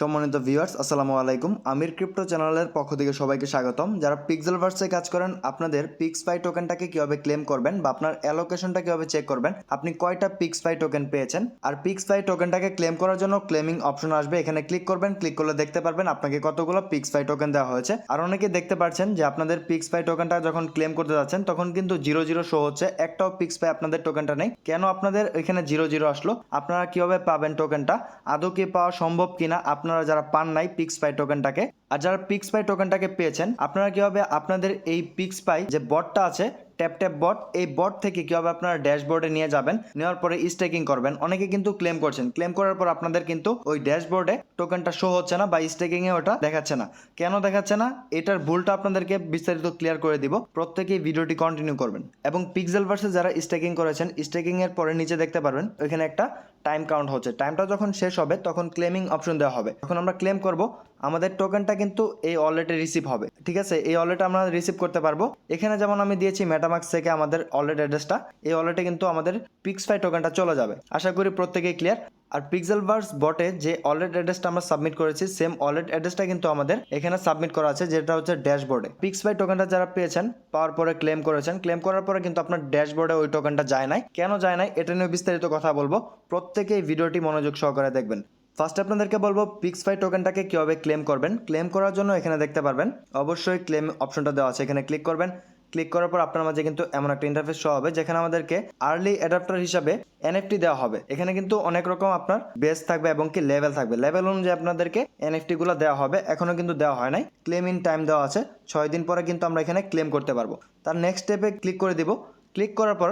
সম্মানিত ভিউয়ার্স আসসালামু আলাইকুম। আমির ক্রিপ্টো চ্যানেলের পক্ষ থেকে সবাইকে স্বাগতম। যারা পিক্সেল ভার্সে কাজ করেন, আপনাদের পিক্স ফাই টোকেনটাকে কীভাবে ক্লেম করবেন বা আপনার অ্যালোকেশনটা কীভাবে চেক করবেন, আপনি কয়টা পিক্স ফাই টোকেন পেয়েছেন? আর পিক্স ফাই টোকেনটাকে ক্লেম করার জন্য ক্লেমিং অপশন আসবে। এখানে ক্লিক করবেন ক্লিক করলে দেখতে পারবেন আপনাকে কতগুলো পিক্স ফাই টোকেন দেওয়া হয়েছে। আর অনেকে দেখতে পাচ্ছেন যে আপনাদের পিক্স ফাই টোকেনটা যখন ক্লেম করতে যাচ্ছেন, তখন কিন্তু জিরো জিরো শো হচ্ছে। একটাও পিক্স ফাই আপনাদের টোকেনটা নেই। কেন আপনাদের এখানে জিরো জিরো আসলো? আপনারা কীভাবে পাবেন টোকেনটা আদৌ কি পাওয়া সম্ভব কিনা? আপনারা যারা পান নাই পিক্স পাই টোকেনটাকে আর যারা পিক্স পাই টোকেনটাকে পেয়েছেন, আপনারা কীভাবে আপনাদের এই পিক্স পাই যে বটটা আছে ট্যাপ ট্যাপ বট এই বট থেকে কীভাবে আপনারা ড্যাশবোর্ডে নিয়ে যাবেন, নেওয়ার পরে স্টেকিং করবেন। অনেকে কিন্তু ক্লেম করছেন। ক্লেম করার পর আপনাদের কিন্তু ওই ড্যাশবোর্ডে টোকেনটা শো হচ্ছে না বা স্টেকিং এ ওটা দেখাচ্ছে না। কেন দেখাচ্ছে না? এটার ভুলটা আপনাদেরকে বিস্তারিত ক্লিয়ার করে দিব। প্রত্যেকেই ভিডিওটি কন্টিনিউ করবেন। এবং পিক্সেল ভার্সে যারা স্টেকিং করেছেন স্টেকিং এর পরে নিচে দেখতে পারবেন, ওইখানে একটা টাইম কাউন্ট হচ্ছে। টাইমটা যখন শেষ হবে, তখন ক্লেমিং অপশন দেওয়া হবে। তখন আমরা ক্লেম করব, আমাদের টোকেনটা কিন্তু এই ওয়ালেটে রিসিভ হবে, ঠিক আছে? এই ওয়ালেটে আমরা রিসিভ করতে পারব। এখানে যেমন আমি দিয়েছি মেটামাক্স থেকে আমাদের ওয়ালেট অ্যাড্রেসটা এই ওয়ালেটে কিন্তু আমাদের পিক্সফাই টোকেনটা চলে যাবে। আশা করি প্রত্যেকেই ক্লিয়ার আর পিক্সেল ভার্স বটে যে ওয়ালেট অ্যাড্রেসটা আমরা সাবমিট করেছি সেম ওয়ালেট অ্যাড্রেসটা কিন্তু আমাদের এখানে সাবমিট করা আছে, যেটা হচ্ছে ড্যাশবোর্ডে পিক্সফাই টোকেনটা যারা পেয়েছেন, পাওয়ার পরে ক্লেম করেছেন ক্লেম করার পরে কিন্তু আপনার ড্যাশবোর্ডে ওই টোকেনটা যায় নাই। কেন যায় নাই? এটা নিয়ে বিস্তারিত কথা বলব। প্রত্যেকেই ভিডিওটি মনোযোগ সহকারে দেখবেন। ফার্স্ট আপনাদেরকে বলব পিক্সফাই টোকেনটাকে কীভাবে ক্লেম করবেন। ক্লেম করার জন্য এখানে দেখতে পারবেন। অবশ্যই ক্লেম অপশনটা দেওয়া আছে। এখানে ক্লিক করবেন। ক্লিক করার পর আপনার মাঝে কিন্তু এমন একটা ইন্টারফেস শো হবে, যেখানে আমাদেরকে আর্লি অ্যাডাপ্টার হিসাবে এনএফটি দেওয়া হবে। এখানে কিন্তু অনেক রকম আপনার বেস থাকবে এবং কি লেভেল থাকবে। লেভেল অনুযায়ী আপনাদেরকে এনএফটি গুলো দেওয়া হবে। এখনও কিন্তু দেওয়া হয় নাই। ক্লেম ইন টাইম দেওয়া আছে। ছয় দিন পরে কিন্তু আমরা এখানে ক্লেম করতে পারব। তার নেক্সট স্টেপে ক্লিক করে দিব। ক্লিক করার পর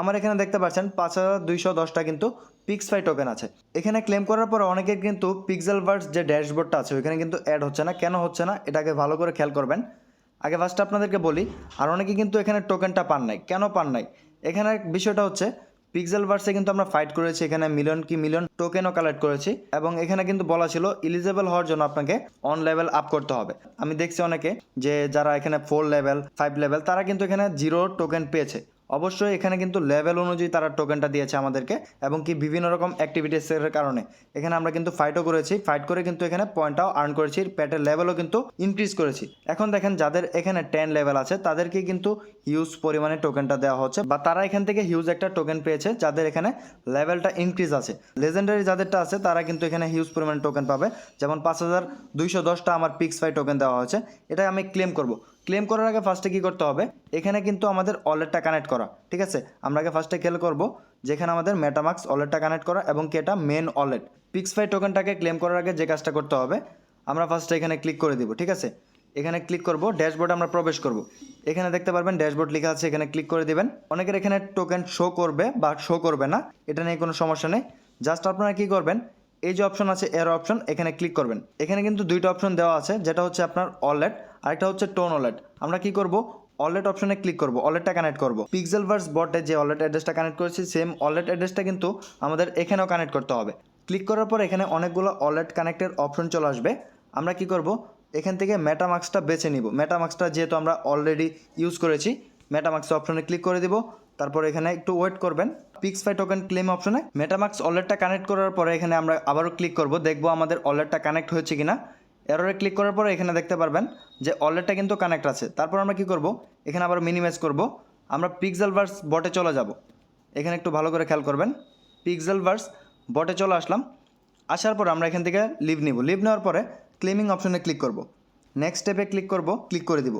আমার এখানে দেখতে পাচ্ছেন পাঁচ হাজার দুইশো দশটা কিন্তু পিক্সফাই টোকেন আছে। এখানে ক্লেম করার পর অনেকের কিন্তু পিক্সেল ভার্স যে ড্যাশবোর্ডটা আছে, ওইখানে কিন্তু অ্যাড হচ্ছে না। কেন হচ্ছে না? এটাকে ভালো করে খেয়াল করবেন। আগে ফার্স্ট আপনাদেরকে বলি, আর অনেকে কিন্তু এখানে টোকেনটা পান নাই। কেন পান নাই? এখানে বিষয়টা হচ্ছে পিক্সেল ভার্সে কিন্তু আমরা ফাইট করেছি। এখানে মিলিয়ন কি মিলিয়ন টোকেনও কালেক্ট করেছি। এবং এখানে কিন্তু বলা ছিল ইলিজেবল হওয়ার জন্য আপনাকে অন লেভেল আপ করতে হবে। আমি দেখছি অনেকে যে, যারা এখানে ফোর লেভেল ফাইভ লেভেল তারা কিন্তু এখানে জিরো টোকেন পেয়েছে। অবশ্যই এখানে কিন্তু লেভেল অনুযায়ী তারা টোকেনটা দিয়েছে আমাদেরকে এবং কি বিভিন্ন রকম অ্যাক্টিভিটিসের কারণে। এখানে আমরা কিন্তু ফাইটও করেছি। ফাইট করে কিন্তু এখানে পয়েন্টটাও আর্ন করেছি। প্যাটের লেভেলও কিন্তু ইনক্রিজ করেছি। এখন দেখেন যাদের এখানে টেন লেভেল আছে, তাদেরকে কিন্তু হিউজ পরিমাণে টোকেনটা দেওয়া হচ্ছে বা তারা এখান থেকে হিউজ একটা টোকেন পেয়েছে যাদের এখানে লেভেলটা ইনক্রিজ আছে। লেজেন্ডারি যাদেরটা আছে, তারা কিন্তু এখানে হিউজ পরিমাণে টোকেন পাবে। যেমন পাঁচ হাজার দুইশো দশটা আমার পিক্স ফাই টোকেন দেওয়া হয়েছে। এটা আমি ক্লেম করব। ক্লেম করার আগে ফার্স্টে কী করতে হবে? এখানে কিন্তু আমাদের ওয়ালেটটা কানেক্ট করা, ঠিক আছে? আমরা আগে ফার্স্টে খেল করব, যেখানে আমাদের মেটামাক্স ওয়ালেটটা কানেক্ট করা এবং কি এটা মেন ওয়ালেট পিক্সফাই টোকেনটাকে ক্লেম করার আগে যে কাজটা করতে হবে, আমরা ফার্স্টে এখানে ক্লিক করে দিব, ঠিক আছে? এখানে ক্লিক করব ড্যাশবোর্ডে আমরা প্রবেশ করব। এখানে দেখতে পারবেন ড্যাশবোর্ড লেখা আছে, এখানে ক্লিক করে দিবেন। অনেকের এখানে টোকেন শো করবে বা শো করবে না, এটা নিয়ে কোনো সমস্যা নেই। জাস্ট আপনারা কী করবেন, এই যে অপশন আছে এর অপশন এখানে ক্লিক করবেন। এখানে কিন্তু দুইটা অপশন দেওয়া আছে, যেটা হচ্ছে আপনার ওয়ালেট আরেকটা হচ্ছে টোন ওয়ালেট আমরা কি করব? ওয়ালেট অপশনে ক্লিক করব ওয়ালেটটা কানেক্ট করব। পিক্সেল ভার্স বটে যে ওয়ালেট অ্যাড্রেসটা কানেক্ট করেছি সেম ওয়ালেট অ্যাড্রেসটা কিন্তু আমাদের এখানেও কানেক্ট করতে হবে। ক্লিক করার পর এখানে অনেকগুলো ওয়ালেট কানেক্টের অপশন চলে আসবে। আমরা কি করব? এখান থেকে মেটামাক্সটা বেছে নিব। মেটামাক্সটা যেহেতু আমরা অলরেডি ইউজ করেছি মেটামাক্স অপশনে ক্লিক করে দিব। তারপর এখানে একটু ওয়েট করবেন। পিক্স ফাই টোকেন ক্লেম অপশনে মেটামাক্স ওয়ালেটটা কানেক্ট করার পরে এখানে আমরা আবারও ক্লিক করব। দেখব আমাদের ওয়ালেটটা কানেক্ট হয়েছে কিনা। এররে ক্লিক করার পরে এখানে দেখতে পারবেন যে ওয়ালেটটা কিন্তু কানেক্ট আছে। তারপর আমরা কি করব? এখানে আবার মিনিমাইজ করব। আমরা পিক্সেল ভার্স বটে চলে যাব। এখানে একটু ভালো করে খেয়াল করবেন। পিক্সেল ভার্স বটে চলে আসলাম। আসার পর আমরা এখান থেকে লিভ নিব। লিভ নেওয়ার পরে ক্লেমিং অপশনে ক্লিক করব। নেক্সট স্টেপে ক্লিক করব ক্লিক করে দিব।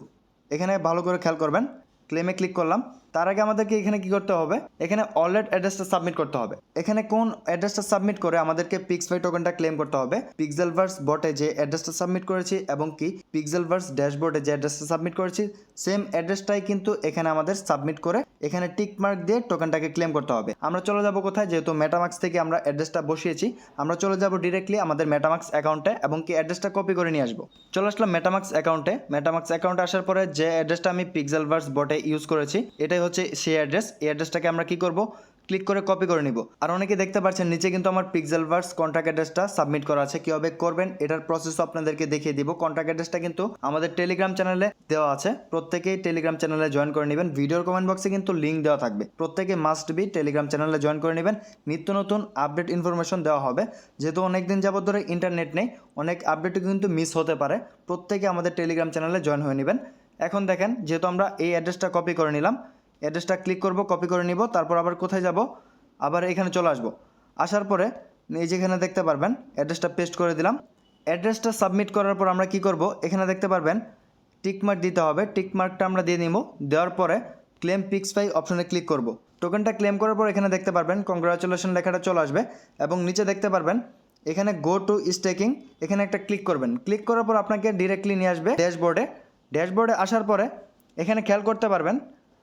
এখানে ভালো করে খেয়াল করবেন। ক্লেমে ক্লিক করলাম। তার আগে আমাদেরকে এখানে কি করতে হবে? এখানে ওয়ালেট অ্যাড্রেসটা সাবমিট করতে হবে। এখানে কোন অ্যাড্রেসটা সাবমিট করে আমাদেরকে পিক্সফাই টোকেনটা ক্লেম করতে হবে? পিক্সেল ভার্স বটে যে অ্যাড্রেসটা সাবমিট করেছি এবং কি পিক্সেল ভার্স ড্যাশবোর্ডে যে অ্যাড্রেসটা সাবমিট করেছি সেম অ্যাড্রেসটাই কিন্তু এখানে আমাদের সাবমিট করে এখানে টিক মার্ক দিয়ে টোকেনটাকে ক্লেম করতে হবে। আমরা চলে যাব কোথায়? যেহেতু মেটামাক্স থেকে আমরা অ্যাড্রেসটা বসিয়েছি, আমরা চলে যাব ডিরেক্টলি আমাদের মেটামাক্স অ্যাকাউন্টে এবং কি অ্যাড্রেসটা কপি করে নিয়ে আসব। চলে আসলাম মেটামাক্স অ্যাকাউন্টে মেটামাক্স অ্যাকাউন্টে আসার পরে যে অ্যাড্রেসটা আমি পিক্সেল ভার্স বটে ইউজ করেছি এটাই হচ্ছে সেই অ্যাড্রেস এই অ্যাড্রেসটাকে আমরা কি করব? ক্লিক করে কপি করে নিব। আর অনেকে দেখতে পাচ্ছেন, নিচে কিন্তু আমার পিক্সেল ভার্স কন্ট্যাক্ট অ্যাড্রেসটা সাবমিট করা আছে। কীভাবে করবেন। এটার প্রসেসও আপনাদেরকে দেখিয়ে দিব। কন্ট্যাক্ট অ্যাড্রেসটা কিন্তু আমাদের টেলিগ্রাম চ্যানেলে দেওয়া আছে। প্রত্যেকেই টেলিগ্রাম চ্যানেলে জয়েন করে নেবেন। ভিডিওর কমেন্ট বক্সে কিন্তু লিঙ্ক দেওয়া থাকবে। প্রত্যেকে মাস্ট বি টেলিগ্রাম চ্যানেলে জয়েন করে নেবেন। নিত্য নতুন আপডেট ইনফরমেশন দেওয়া হবে। যেহেতু অনেক দিন যাবত ধরে ইন্টারনেট নেই, অনেক আপডেটও কিন্তু মিস হতে পারে। প্রত্যেকে আমাদের টেলিগ্রাম চ্যানেলে জয়েন হয়ে নেবেন। এখন দেখেন, যেহেতু আমরা এই অ্যাড্রেসটা কপি করে নিলাম অ্যাড্রেসটা ক্লিক করব কপি করে নিব, তারপর আবার কোথায় যাব? আবার এখানে চলে আসব। আসার পরে এই যেখানে দেখতে পারবেন, অ্যাড্রেসটা পেস্ট করে দিলাম। অ্যাড্রেসটা সাবমিট করার পর আমরা কি করব? এখানে দেখতে পারবেন টিকমার্ক দিতে হবে। টিকমার্কটা আমরা দিয়ে নিব। দেওয়ার পরে ক্লেম পিক্স পাই অপশনে ক্লিক করব। টোকেনটা ক্লেম করার পর এখানে দেখতে পারবেন কংগ্রাচুলেশন লেখাটা চলে আসবে এবং নিচে দেখতে পারবেন, এখানে গো টু স্টেকিং এখানে একটা ক্লিক করবেন। ক্লিক করার পর আপনাকে ডিরেক্টলি নিয়ে আসবে ড্যাশবোর্ডে ড্যাশবোর্ডে আসার পরে এখানে খেয়াল করতে পারবেন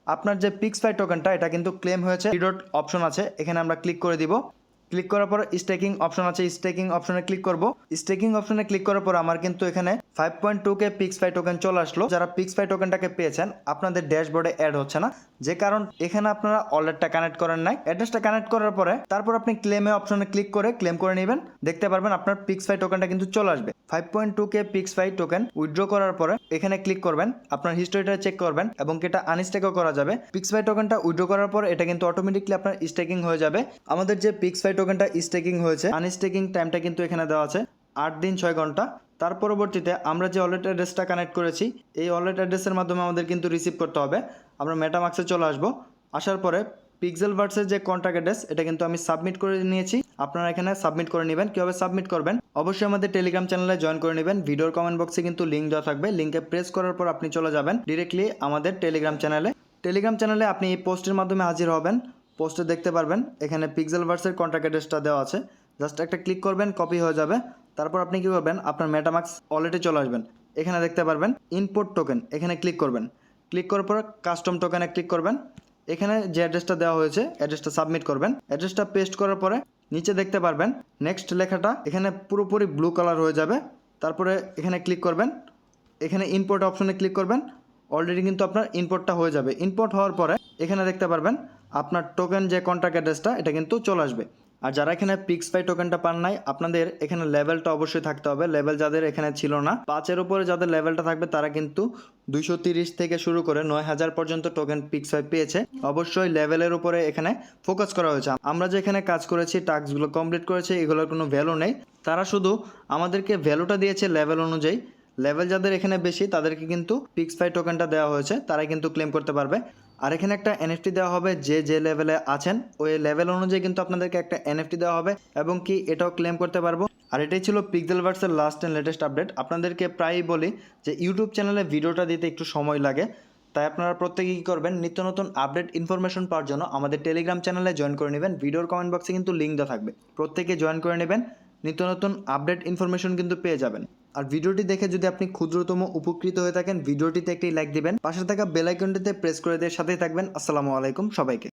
আপনার যে পিক্স ফাই টোকেনটা এটা কিন্তু ক্লেম হয়েছে। ডট অপশন আছে, এখানে আমরা ক্লিক করে দিব। ক্লিক করার পর স্টেকিং অপশন আছে স্টেকিং অপশনে ক্লিক করব। স্টেকিং অপশনে ক্লিক করার পর আমার কিন্তু এখানে five point two K PixFi token চলে আসলো। যারা পিক্স ফাই টোকেনটাকে পেয়েছেন, আপনাদের ড্যাশবোর্ডে অ্যাড হচ্ছে না। যে কারণ, এখানে আপনারা ওয়ালেটটা কানেক্ট করেন নাই। অ্যাড্রেসটা কানেক্ট করার পরে, তারপর আপনি ক্লেমে অপশনে ক্লিক করে ক্লেম করে নেবেন। দেখতে পারবেন আপনার পিক্স ফাই টোকেনটা কিন্তু চলে আসবে। Five point two K PixFi token withdraw করার পরে এখানে ক্লিক করবেন, আপনার হিস্টোরিটা চেক করবেন এবং এটা আনস্টেকও করা যাবে। পিক্স ফাই টোকেনটা উইথড্র করার পর এটা কিন্তু অটোমেটিকলি আপনার স্টেকিং হয়ে যাবে। আমাদের যে পিক্স ফাই টোকেনটা স্টেকিং হয়েছে। আনস্টেকিং টাইমটা কিন্তু এখানে দেওয়া আছে। আট দিন, ছয় ঘণ্টা। তার পরবর্তীতে আমরা যে ওয়ালেট অ্যাড্রেসটা কানেক্ট করেছি, এই ওয়ালেট অ্যাড্রেসের মাধ্যমে আমাদের কিন্তু রিসিভ করতে হবে। আমরা মেটামাক্সে চলে আসব। আসার পরে পিক্সেল ভার্সের যে কন্ট্যাক্ট অ্যাড্রেস এটা কিন্তু আমি সাবমিট করে নিয়েছি। আপনারা এখানে সাবমিট করে নেবেন। কীভাবে সাবমিট করবেন? অবশ্যই আমাদের টেলিগ্রাম চ্যানেলে জয়েন করে নেবেন। ভিডিওর কমেন্ট বক্সে কিন্তু লিঙ্ক দেওয়া থাকবে। লিঙ্কে প্রেস করার পর আপনি চলে যাবেন ডিরেক্টলি আমাদের টেলিগ্রাম চ্যানেলে টেলিগ্রাম চ্যানেলে আপনি এই পোস্টের মাধ্যমে হাজির হবেন। পোস্টে দেখতে পারবেন, এখানে পিক্সেল ভার্সের কন্ট্যাক্ট অ্যাড্রেসটা দেওয়া আছে। জাস্ট একটা ক্লিক করবেন কপি হয়ে যাবে। তারপর আপনি কী করবেন, আপনার মেটামাক্স ওয়ালেটে চলে আসবেন। এখানে দেখতে পারবেন ইনপুট টোকেন এখানে ক্লিক করবেন। ক্লিক করার পর কাস্টম টোকেনে ক্লিক করবেন। এখানে যে অ্যাড্রেসটা দেওয়া হয়েছে অ্যাড্রেসটা সাবমিট করবেন। অ্যাড্রেসটা পেস্ট করার পরে নিচে দেখতে পারবেন নেক্সট লেখাটা এখানে পুরোপুরি ব্লু কালার হয়ে যাবে। তারপরে এখানে ক্লিক করবেন, এখানে ইনপোর্ট অপশনে ক্লিক করবেন। অলরেডি কিন্তু আপনার ইনপোর্টটা হয়ে যাবে। ইনপোর্ট হওয়ার পরে এখানে দেখতে পারবেন আপনার টোকেন যে কন্ট্যাক্ট অ্যাড্রেসটা এটা কিন্তু চলে আসবে। আর যারা এখানে পিক্স পাই টোকেনটা পান নাই, আপনাদের এখানে লেভেলটা অবশ্যই থাকতে হবে। লেভেল যাদের এখানে ছিল না, পাঁচের উপরে যাদের লেভেলটা থাকবে, তারা কিন্তু দুইশো তিরিশ থেকে শুরু করে নয় হাজার পর্যন্ত টোকেন পিক্স পাই পেয়েছে। অবশ্যই লেভেলের উপরে এখানে ফোকাস করা হয়েছে। আমরা যে এখানে কাজ করেছি টাস্কগুলো কমপ্লিট করেছি, এগুলোর কোনো ভ্যালু নেই। তারা শুধু আমাদেরকে ভ্যালুটা দিয়েছে লেভেল অনুযায়ী। লেভেল যাদের এখানে বেশি, তাদেরকে কিন্তু পিক্স ফাই টোকেনটা দেওয়া হয়েছে। তারাই কিন্তু ক্লেম করতে পারবে। আর এখানে একটা এনএফটি দেওয়া হবে যে যে লেভেলে আছেন, ওই লেভেল অনুযায়ী কিন্তু আপনাদেরকে একটা এনএফটি দেওয়া হবে এবং কি এটাও ক্লেম করতে পারব। আর এটাই ছিল পিক্সেল ভার্সের লাস্ট অ্যান্ড লেটেস্ট আপডেট আপনাদেরকে প্রায়ই বলি যে ইউটিউব চ্যানেলে ভিডিওটা দিতে একটু সময় লাগে। তাই আপনারা প্রত্যেকে কী করবেন, নিত্য নতুন আপডেট ইনফরমেশন পাওয়ার জন্য আমাদের টেলিগ্রাম চ্যানেলে জয়েন করে নেবেন। ভিডিওর কমেন্ট বক্সে কিন্তু লিঙ্ক দেওয়া থাকবে। প্রত্যেকে জয়েন করে নেবেন, নিত্য নতুন আপডেট ইনফরমেশন কিন্তু পেয়ে যাবেন। আর ভিডিওটি দেখে যদি আপনি ক্ষুদ্রতম উপকৃত হয়ে থাকেন, ভিডিওটিতে একটি লাইক দিবেন, পাশে থাকা বেল আইকনটিতে প্রেস করে দিয়ে সাথেই থাকবেন। আসসালামু আলাইকুম সবাইকে।